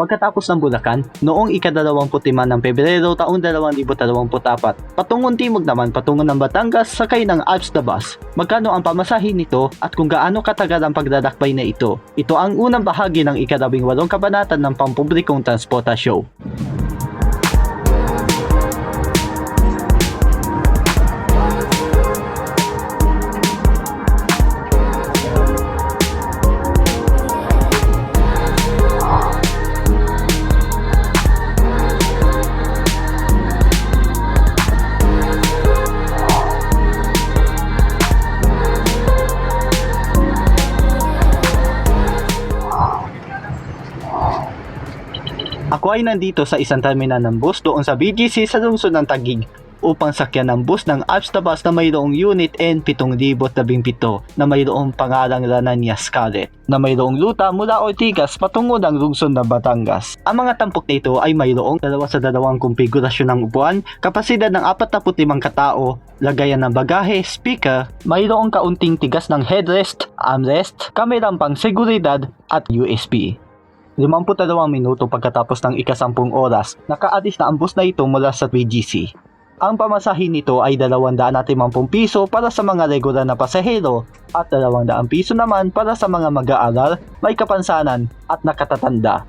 Pagkatapos ng Bulacan, noong ikadalawamputiman ng Pebrero taong 2024, patungong timog naman patungo ng Batangas sakay ng Alps na bus. Magkano ang pamasahin nito at kung gaano katagal ang pagdadakbay na ito? Ito ang unang bahagi ng ikadabing walong kabanatan ng pampublikong transportasyon. Ay nandito sa isang terminal ng bus doon sa BGC sa lungsod ng Taguig upang sakyan ng bus ng Alps na na mayroong Unit N7017 na mayroong pangalang Rananya Scarlet na mayroong luta mula Ortigas patungo ng lungsod ng Batangas. Ang mga tampok nito ay mayroong dalawa sa dalawang konfigurasyon ng upuan, kapasidad ng 45 katao, lagayan ng bagahe, speaker, mayroong kaunting tigas ng headrest, armrest, kamerang pang seguridad at USB. 52 minuto pagkatapos ng ikasampung oras, nakaalis na ang bus na ito mula sa BGC. Ang pamasahin nito ay 250 piso para sa mga regular na pasahero at 200 piso naman para sa mga mag-aaral, may kapansanan at nakatatanda.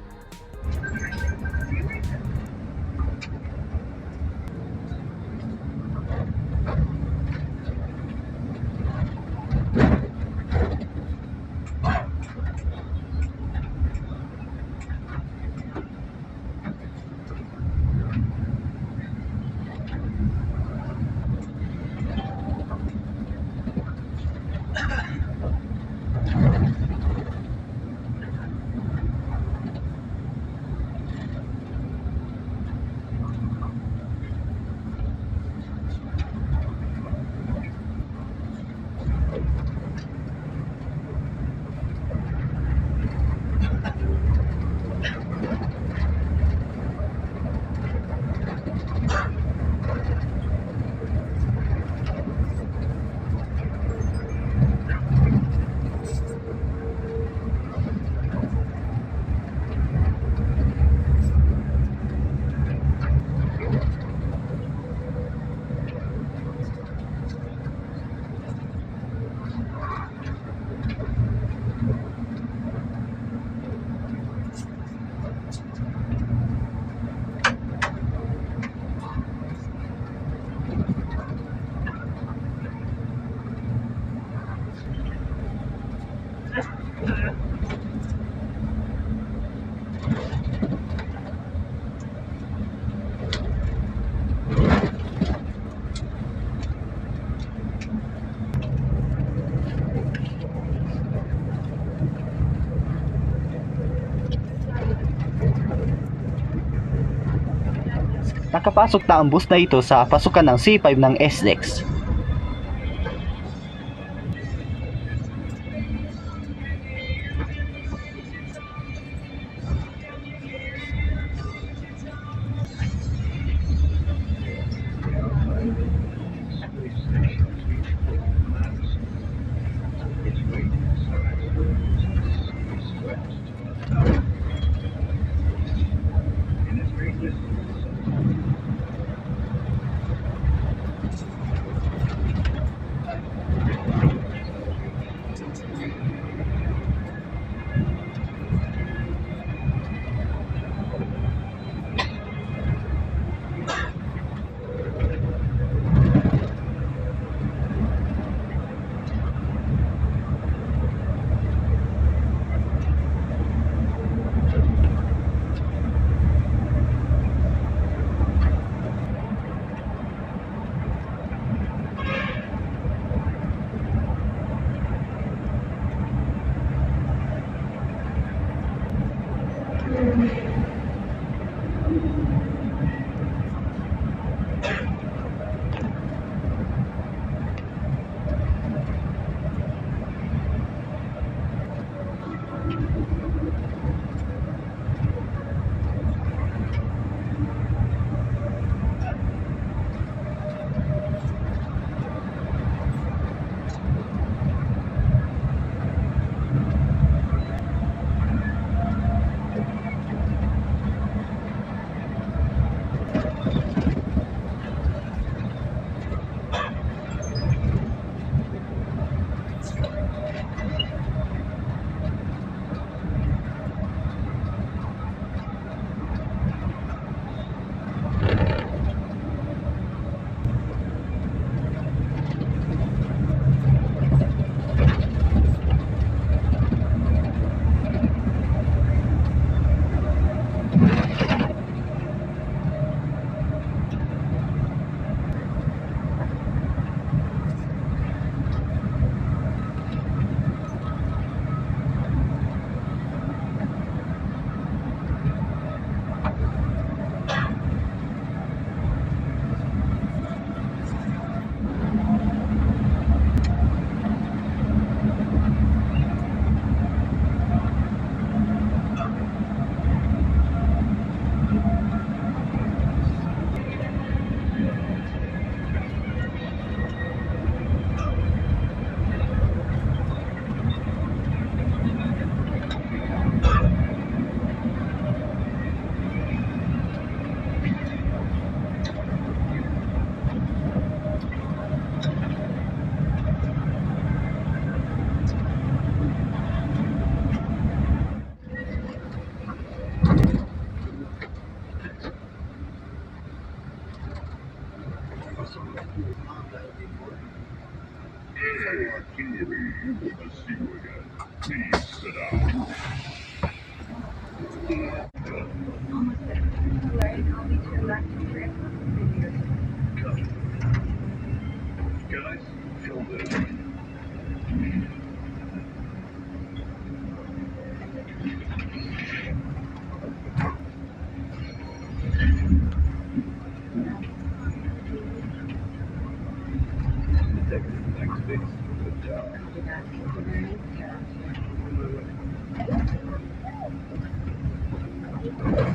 Nakapasok na ang bus na ito sa pasukan ng C5 ng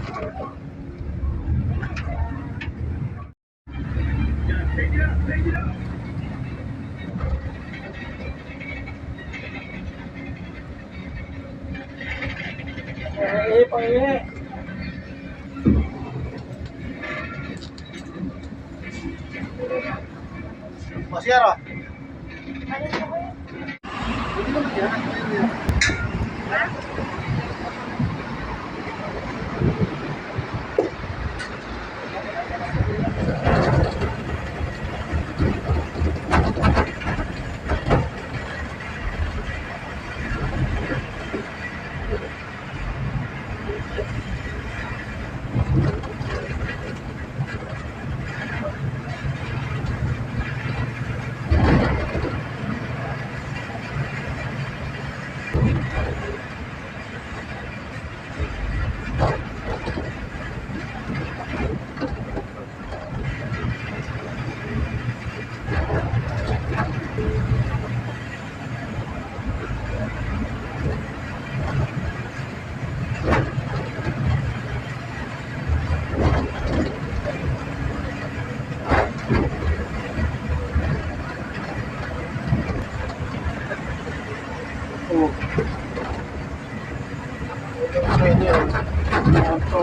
SLEX. Masira. Oh. Ito sa inyo. Ito.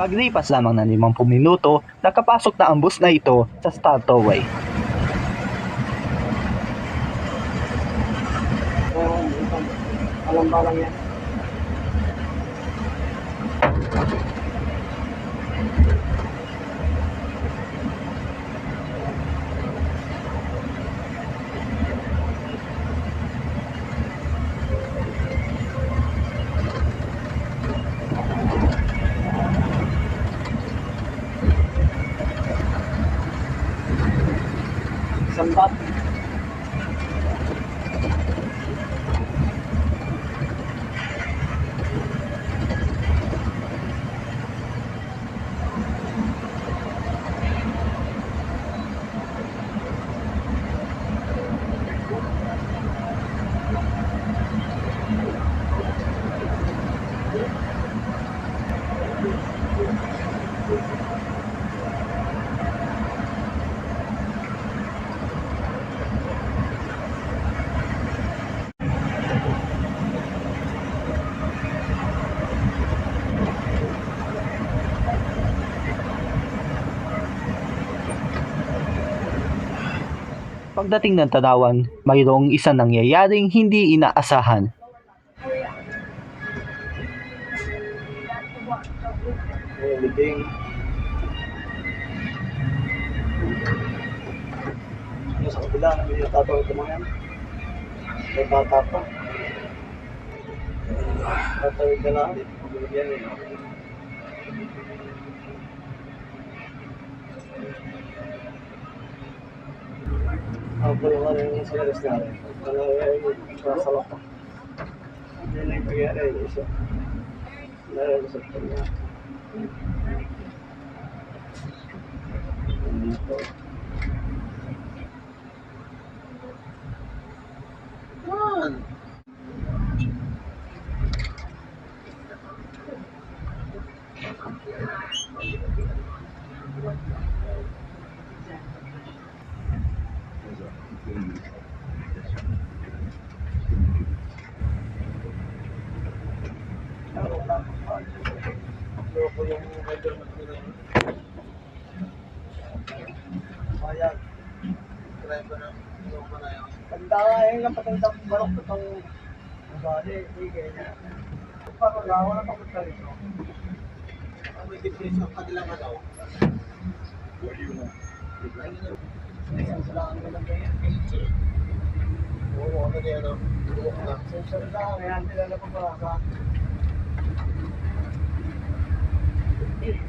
Paglipas lamang ng 50 minuto, nakapasok na ang bus na ito sa Startoway. Alam ba lang yan? Pagdating ng Tanawan, mayroong isang nangyayaring hindi inaasahan. Ano sa kabila, hindi tatawag ko mga yan. May bata pa. Tatawag ka na. Yan eh. Ako pa yung ano yung sinaras na rin. Ano yung sasalak ka. Yan lang yung pangyari. Isa. Dahil sa kanya. Dito. Loko yung vendor na pinag Bayag. Driver na. Loko na yun. Tanda yun lang patanda kong barok ko itong ugali. Hindi kaya niya. Parang ko na papunta rito. Ang may depression ang kanilang ano. Sensor lang ang kaya. Oo, ano kaya no? Sensor lang. Kaya hindi lang ako Thank you.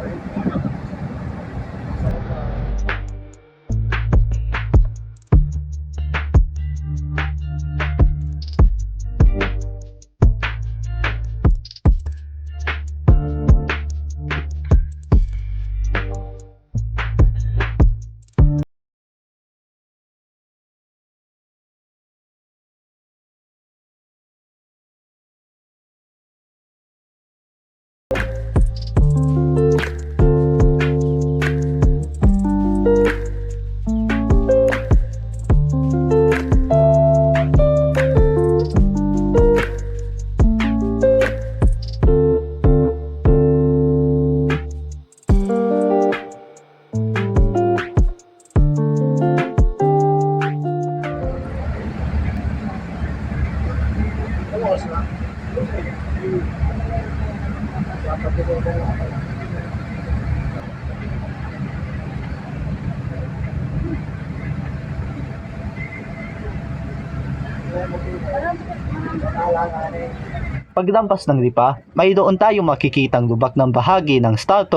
right? Paglampas ng lipa, mayroon tayong makikitang lubak ng bahagi ng Star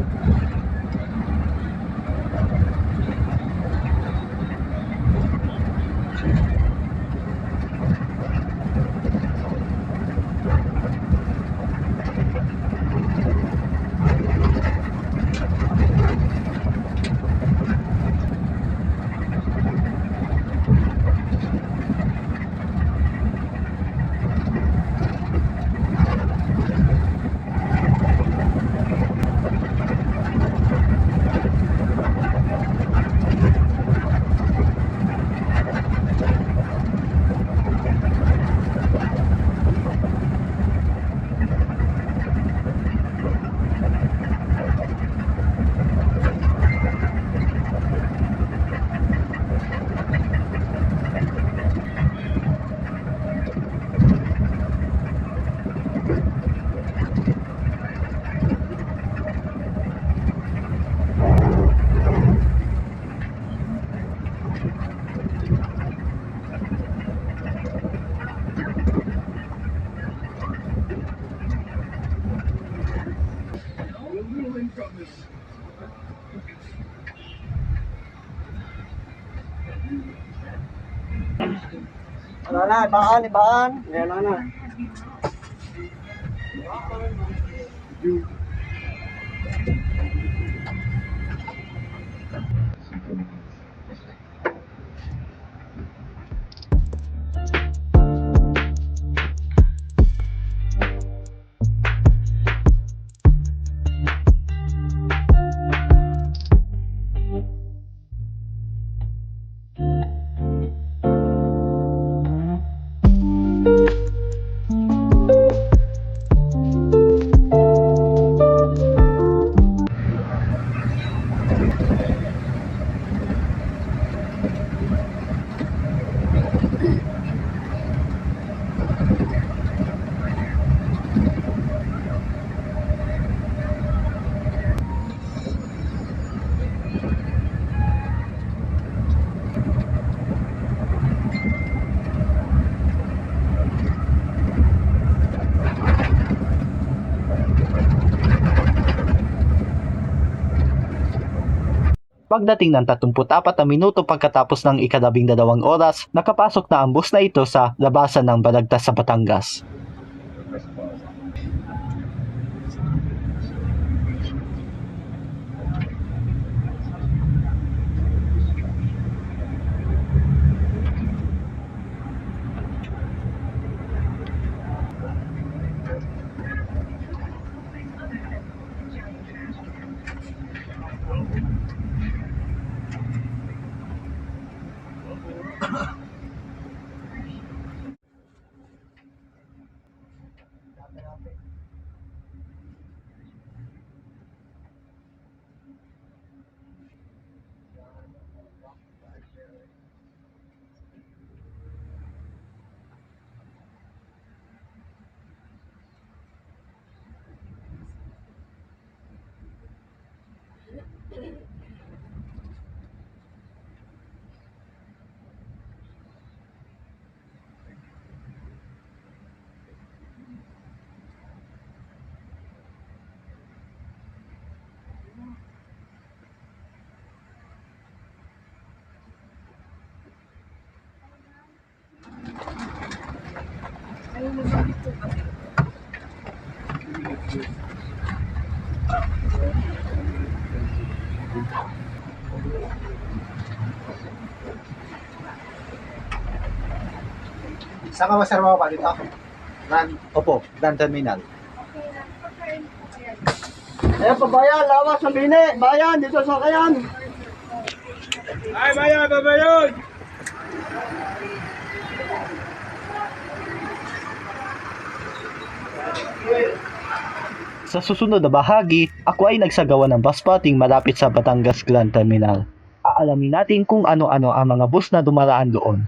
out. Na, ibaan, ibaan. Na. Pagdating ng 34 na minuto pagkatapos ng ikadabing dalawang oras, nakapasok na ang bus na ito sa labasan ng Balagtas sa Batangas. Saan ka ako pa dito? Ran. Opo, Grand Terminal. Ayan pa bayan, lawas ng bini. Bayan, dito sa kayan. Ay, bayan, babayon! Sa susunod na bahagi, ako ay nagsagawa ng bus spotting malapit sa Batangas Grand Terminal. Aalamin natin kung ano-ano ang mga bus na dumaraan doon.